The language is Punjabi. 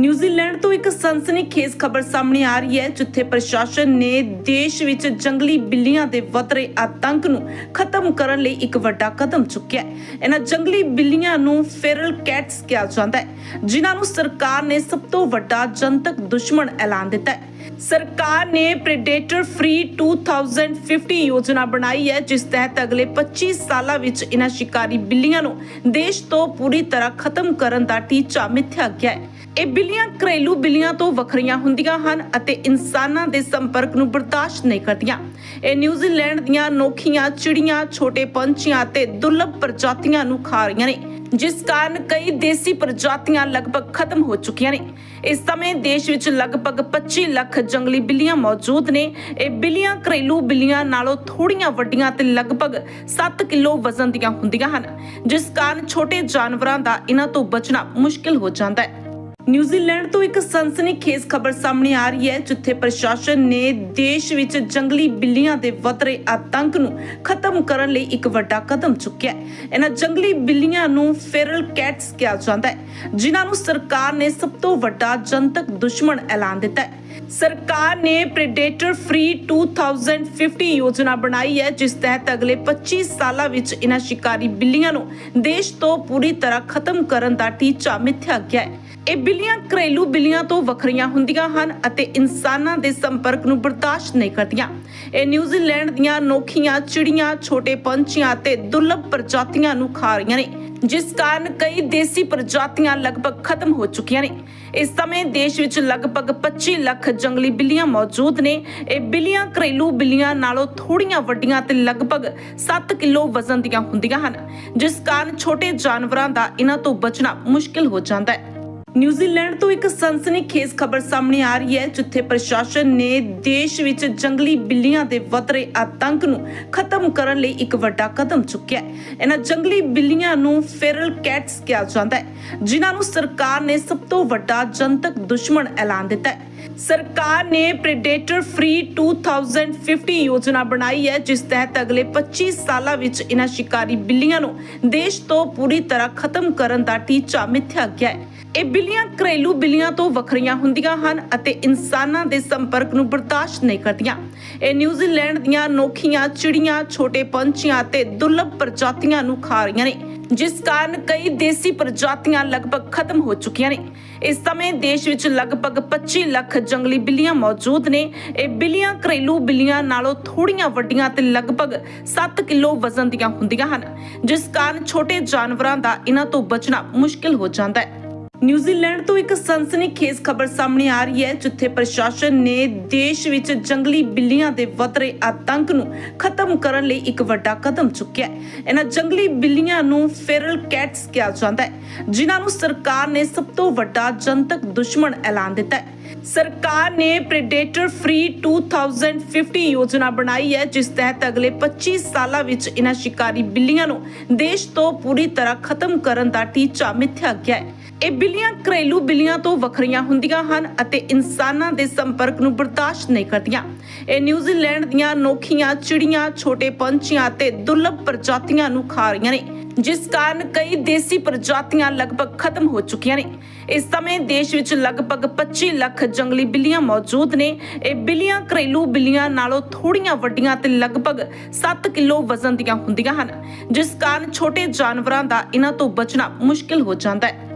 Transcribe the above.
ਨਿਊਜ਼ੀਲੈਂਡ ਤੋਂ ਇੱਕ ਸਨਸਨੀਖੇਜ਼ ਖਬਰ ਸਾਹਮਣੇ ਆ ਰਹੀ ਹੈ, ਜਿੱਥੇ ਪ੍ਰਸ਼ਾਸਨ ਨੇ ਦੇਸ਼ ਵਿੱਚ ਜੰਗਲੀ ਬਿੱਲੀਆਂ ਦੇ ਵੱਧ ਰਹੇ ਆਤੰਕ ਨੂੰ ਖਤਮ ਕਰਨ ਲਈ ਇੱਕ ਵੱਡਾ ਕਦਮ ਚੁੱਕਿਆ ਹੈ। ਇਹਨਾਂ ਜੰਗਲੀ ਬਿੱਲੀਆਂ ਨੂੰ ਫੈਰਲ ਕੈਟਸ ਕਿਹਾ ਜਾਂਦਾ ਹੈ, ਜਿਨ੍ਹਾਂ ਨੂੰ ਸਰਕਾਰ ਨੇ ਸਭ ਤੋਂ ਵੱਡਾ ਜਨਤਕ ਦੁਸ਼ਮਣ ਐਲਾਨ ਦਿੱਤਾ ਹੈ। ਸਰਕਾਰ ਨੇ ਪ੍ਰੈਡੇਟਰ ਫ੍ਰੀ 2050 ਯੋਜਨਾ ਬਣਾਈ ਹੈ, ਜਿਸ ਤਹਿਤ ਅਗਲੇ 25 ਸਾਲਾਂ ਵਿੱਚ ਇਹਨਾਂ ਸ਼ਿਕਾਰੀ ਬਿੱਲੀਆਂ ਨੂੰ ਦੇਸ਼ ਤੋਂ ਪੂਰੀ ਤਰ੍ਹਾਂ ਖਤਮ ਕਰਨ ਦਾ ਟੀਚਾ ਮਿੱਥਿਆ ਗਿਆ ਹੈ। ਇਹ ਬਿੱਲੀਆਂ ਘਰੇਲੂ ਬਿੱਲੀਆਂ ਤੋਂ ਵੱਖਰੀਆਂ ਹੁੰਦੀਆਂ ਹਨ ਅਤੇ ਇਨਸਾਨਾਂ ਦੇ ਸੰਪਰਕ ਨੂੰ ਬਰਦਾਸ਼ਤ ਨਹੀਂ ਕਰਦੀਆਂ। ਇਹ ਨਿਊਜ਼ੀਲੈਂਡ ਦੀਆਂ ਨੋਖੀਆਂ ਚਿੜੀਆਂ, ਛੋਟੇ ਪੰਛੀਆਂ ਅਤੇ ਦੁਰਲੱਭ ਪ੍ਰਜਾਤੀਆਂ ਨੂੰ ਖਾ ਰਹੀਆਂ ਨੇ। ਜਿਸ ਕਾਰਨ ਕਈ ਦੇਸੀ ਪ੍ਰਜਾਤੀਆਂ ਲਗਭਗ ਖਤਮ ਹੋ ਚੁੱਕੀਆਂ ਨੇ। ਇਸ ਸਮੇਂ ਦੇਸ਼ ਵਿੱਚ ਲਗਭਗ 25 ਲੱਖ ਜੰਗਲੀ ਬਿੱਲੀਆਂ ਮੌਜੂਦ ਨੇ। ਇਹ ਬਿੱਲੀਆਂ ਘਰੇਲੂ ਬਿੱਲੀਆਂ ਨਾਲੋਂ ਥੋੜੀਆਂ ਵੱਡੀਆਂ ਤੇ ਲਗਭਗ 7 ਕਿਲੋ ਵਜ਼ਨ ਦੀਆਂ ਹੁੰਦੀਆਂ ਹਨ, ਜਿਸ ਕਾਰਨ ਛੋਟੇ ਜਾਨਵਰਾਂ ਦਾ ਇਹਨਾਂ ਤੋਂ ਬਚਣਾ ਮੁਸ਼ਕਿਲ ਹੋ ਜਾਂਦਾ ਹੈ। ਨਿਊਜ਼ੀਲੈਂਡ ਤੋਂ ਇੱਕ ਸਨਸਨੀਖੇਜ਼ ਖਬਰ ਸਾਹਮਣੇ ਆ ਰਹੀ ਹੈ, ਜਿੱਥੇ ਪ੍ਰਸ਼ਾਸਨ ਨੇ ਦੇਸ਼ ਵਿੱਚ ਜੰਗਲੀ ਬਿੱਲੀਆਂ ਦੇ ਵੱਧ ਰਹੇ ਆਤੰਕ ਨੂੰ ਖਤਮ ਕਰਨ ਲਈ ਇੱਕ ਵੱਡਾ ਕਦਮ ਚੁੱਕਿਆ ਹੈ। ਇਹਨਾਂ ਜੰਗਲੀ ਬਿੱਲੀਆਂ ਨੂੰ ਫੈਰਲ ਕੈਟਸ ਕਿਹਾ ਜਾਂਦਾ ਹੈ, ਜਿਨ੍ਹਾਂ ਨੂੰ ਸਰਕਾਰ ਨੇ ਸਭ ਤੋਂ ਵੱਡਾ ਜਨਤਕ ਦੁਸ਼ਮਣ ਐਲਾਨ ਦਿੱਤਾ ਹੈ। ਸਰਕਾਰ ਨੇ ਪ੍ਰੈਡੇਟਰ ਫ੍ਰੀ 2050 ਯੋਜਨਾ ਬਣਾਈ ਹੈ, ਜਿਸ ਤਹਿਤ ਅਗਲੇ 25 ਸਾਲਾਂ ਵਿੱਚ ਇਹਨਾਂ ਸ਼ਿਕਾਰੀ ਬਿੱਲੀਆਂ ਨੂੰ ਦੇਸ਼ ਤੋਂ ਪੂਰੀ ਤਰ੍ਹਾਂ ਖਤਮ ਕਰਨ ਦਾ ਟੀਚਾ ਮਿੱਥਿਆ ਗਿਆ ਹੈ। ਇਹ ਬਿੱਲੀਆਂ ਘਰੇਲੂ ਬਿੱਲੀਆਂ ਤੋਂ ਵੱਖਰੀਆਂ ਹੁੰਦੀਆਂ ਹਨ ਅਤੇ ਇਨਸਾਨਾਂ ਦੇ ਸੰਪਰਕ ਨੂੰ ਬਰਦਾਸ਼ਤ ਨਹੀਂ ਕਰਦੀਆਂ। ਇਹ ਨਿਊਜ਼ੀਲੈਂਡ ਦੀਆਂ ਨੋਖੀਆਂ ਚਿੜੀਆਂ, ਛੋਟੇ ਪੰਛੀਆਂ ਅਤੇ ਦੁਰਲੱਭ ਪ੍ਰਜਾਤੀਆਂ ਨੂੰ ਖਾ ਰਹੀਆਂ ਨੇ। ਜਿਸ ਕਾਰਨ ਕਈ ਦੇਸੀ ਪ੍ਰਜਾਤੀਆਂ ਲਗਭਗ ਖਤਮ ਹੋ ਚੁੱਕੀਆਂ ਨੇ। ਇਸ ਸਮੇਂ ਦੇਸ਼ ਵਿੱਚ ਲਗਭਗ 25 ਲੱਖ ਜੰਗਲੀ ਬਿੱਲੀਆਂ ਮੌਜੂਦ ਨੇ। ਇਹ ਬਿੱਲੀਆਂ ਘਰੇਲੂ ਬਿੱਲੀਆਂ ਨਾਲੋਂ ਥੋੜੀਆਂ ਵੱਡੀਆਂ ਤੇ ਲਗਭਗ 7 ਕਿਲੋ ਵਜ਼ਨ ਦੀਆਂ ਹੁੰਦੀਆਂ ਹਨ। ਜਿਸ ਕਾਰਨ ਛੋਟੇ ਜਾਨਵਰਾਂ ਦਾ ਇਹਨਾਂ ਤੋਂ ਬਚਣਾ ਮੁਸ਼ਕਿਲ ਹੋ ਜਾਂਦਾ ਹੈ। ਨਿਊਜ਼ੀਲੈਂਡ ਤੋਂ ਇੱਕ ਸਨਸਨੀਖੇਜ਼ ਖਬਰ ਸਾਹਮਣੇ ਆ ਰਹੀ ਹੈ, ਜਿੱਥੇ ਪ੍ਰਸ਼ਾਸਨ ਨੇ ਦੇਸ਼ ਵਿੱਚ ਜੰਗਲੀ ਬਿੱਲੀਆਂ ਦੇ ਵੱਧ ਰਹੇ ਆਤੰਕ ਨੂੰ ਖਤਮ ਕਰਨ ਲਈ ਇੱਕ ਵੱਡਾ ਕਦਮ ਚੁੱਕਿਆ ਹੈ। ਇਹਨਾਂ ਜੰਗਲੀ ਬਿੱਲੀਆਂ ਨੂੰ ਫੈਰਲ ਕੈਟਸ ਕਿਹਾ ਜਾਂਦਾ ਹੈ, ਜਿਨ੍ਹਾਂ ਨੂੰ ਸਰਕਾਰ ਨੇ ਸਭ ਤੋਂ ਵੱਡਾ ਜਨਤਕ ਦੁਸ਼ਮਣ ਐਲਾਨ ਦਿੱਤਾ ਹੈ। ਸਰਕਾਰ ਨੇ ਪ੍ਰੈਡੇਟਰ ਫ੍ਰੀ 2050 ਯੋਜਨਾ ਬਣਾਈ ਹੈ, ਜਿਸ ਤਹਿਤ ਅਗਲੇ 25 ਸਾਲਾਂ ਵਿੱਚ ਇਹਨਾਂ ਸ਼ਿਕਾਰੀ ਬਿੱਲੀਆਂ ਨੂੰ ਦੇਸ਼ ਤੋਂ ਪੂਰੀ ਤਰ੍ਹਾਂ ਖਤਮ ਕਰਨ ਦਾ ਟੀਚਾ ਮਿੱਥਿਆ ਗਿਆ ਹੈ। ਇਹ ਬਿੱਲੀਆਂ ਘਰੇਲੂ ਬਿੱਲੀਆਂ ਤੋਂ ਵੱਖਰੀਆਂ ਹੁੰਦੀਆਂ ਹਨ ਅਤੇ ਇਨਸਾਨਾਂ ਦੇ ਸੰਪਰਕ ਨੂੰ ਬਰਦਾਸ਼ਤ ਨਹੀਂ ਕਰਦੀਆਂ। ਇਹ ਨਿਊਜ਼ੀਲੈਂਡ ਦੀਆਂ ਨੋਖੀਆਂ ਚਿੜੀਆਂ, ਛੋਟੇ ਪੰਛੀਆਂ ਅਤੇ ਦੁਰਲੱਭ ਪ੍ਰਜਾਤੀਆਂ ਨੂੰ ਖਾ ਰਹੀਆਂ ਨੇ, ਜਿਸ ਕਾਰਨ ਕਈ ਦੇਸੀ ਪ੍ਰਜਾਤੀਆਂ ਲਗਭਗ ਖਤਮ ਹੋ ਚੁੱਕੀਆਂ ਨੇ। ਇਸ ਸਮੇਂ ਦੇਸ਼ ਵਿੱਚ ਲਗਭਗ 25 ਲੱਖ ਜੰਗਲੀ ਬਿੱਲੀਆਂ ਮੌਜੂਦ ਨੇ। ਇਹ ਬਿੱਲੀਆਂ ਘਰੇਲੂ ਬਿੱਲੀਆਂ ਨਾਲੋਂ ਥੋੜੀਆਂ ਵੱਡੀਆਂ ਤੇ ਲਗਭਗ 7 ਕਿਲੋ ਵਜ਼ਨ ਦੀਆਂ ਹੁੰਦੀਆਂ ਹਨ, ਜਿਸ ਕਾਰਨ ਛੋਟੇ ਜਾਨਵਰਾਂ ਦਾ ਇਹਨਾਂ ਤੋਂ ਬਚਣਾ ਮੁਸ਼ਕਿਲ ਹੋ ਜਾਂਦਾ ਹੈ। ਨਿਊਜ਼ੀਲੈਂਡ ਤੋਂ ਇੱਕ ਸਨਸਨੀਖੇਜ਼ ਖਬਰ ਸਾਹਮਣੇ ਆ ਰਹੀ ਹੈ, ਜਿੱਥੇ ਪ੍ਰਸ਼ਾਸਨ ਨੇ ਦੇਸ਼ ਵਿੱਚ ਜੰਗਲੀ ਬਿੱਲੀਆਂ ਦੇ ਵੱਧ ਰਹੇ ਆਤੰਕ ਨੂੰ ਖਤਮ ਕਰਨ ਲਈ ਇੱਕ ਵੱਡਾ ਕਦਮ ਚੁੱਕਿਆ ਹੈ। ਇਹਨਾਂ ਜੰਗਲੀ ਬਿੱਲੀਆਂ ਨੂੰ ਫੈਰਲ ਕੈਟਸ ਕਿਹਾ ਜਾਂਦਾ ਹੈ, ਜਿਨ੍ਹਾਂ ਨੂੰ ਸਰਕਾਰ ਨੇ ਸਭ ਤੋਂ ਵੱਡਾ ਜਨਤਕ ਦੁਸ਼ਮਣ ਐਲਾਨ ਦਿੱਤਾ ਹੈ। ਸਰਕਾਰ ਨੇ ਪ੍ਰੈਡੇਟਰ ਫ੍ਰੀ 2050 ਯੋਜਨਾ ਬਣਾਈ ਹੈ, ਜਿਸ ਤਹਿਤ ਅਗਲੇ 25 ਸਾਲਾਂ ਵਿੱਚ ਇਹਨਾਂ ਸ਼ਿਕਾਰੀ ਬਿੱਲੀਆਂ ਨੂੰ ਦੇਸ਼ ਤੋਂ ਪੂਰੀ ਤਰ੍ਹਾਂ ਖਤਮ ਕਰਨ ਦਾ ਟੀਚਾ ਮਿੱਥਿਆ ਗਿਆ ਹੈ। ਇਹ ਬਿੱਲੀਆਂ ਘਰੇਲੂ ਬਿੱਲੀਆਂ ਤੋਂ ਵੱਖਰੀਆਂ ਹੁੰਦੀਆਂ ਹਨ ਅਤੇ ਇਨਸਾਨਾਂ ਦੇ ਸੰਪਰਕ ਨੂੰ ਬਰਦਾਸ਼ਤ ਨਹੀਂ ਕਰਦੀਆਂ। ਇਹ ਨਿਊਜ਼ੀਲੈਂਡ ਦੀਆਂ ਨੋਖੀਆਂ ਚਿੜੀਆਂ, ਛੋਟੇ ਪੰਛੀਆਂ ਅਤੇ ਦੁਰਲਭ ਪ੍ਰਜਾਤੀਆਂ ਨੂੰ ਖਾ ਰਹੀਆਂ ਨੇ, ਜਿਸ ਕਾਰਨ ਕਈ ਦੇਸੀ ਪ੍ਰਜਾਤੀਆਂ ਲਗਭਗ ਖਤਮ ਹੋ ਚੁੱਕੀਆਂ ਨੇ। ਇਸ ਸਮੇਂ ਦੇਸ਼ ਵਿੱਚ ਲਗਭਗ 25 ਲੱਖ ਜੰਗਲੀ ਬਿੱਲੀਆਂ ਮੌਜੂਦ ਨੇ। ਇਹ ਬਿੱਲੀਆਂ ਘਰੇਲੂ ਬਿੱਲੀਆਂ ਨਾਲੋਂ ਥੋੜੀਆਂ ਵੱਡੀਆਂ ਤੇ ਲਗਭਗ 7 ਕਿਲੋ ਵਜ਼ਨ ਦੀਆਂ ਹੁੰਦੀਆਂ ਹਨ, ਜਿਸ ਕਾਰਨ ਛੋਟੇ ਜਾਨਵਰਾਂ ਦਾ ਇਹਨਾਂ ਤੋਂ ਬਚਣਾ ਮੁਸ਼ਕਿਲ ਹੋ ਜਾਂਦਾ ਹੈ।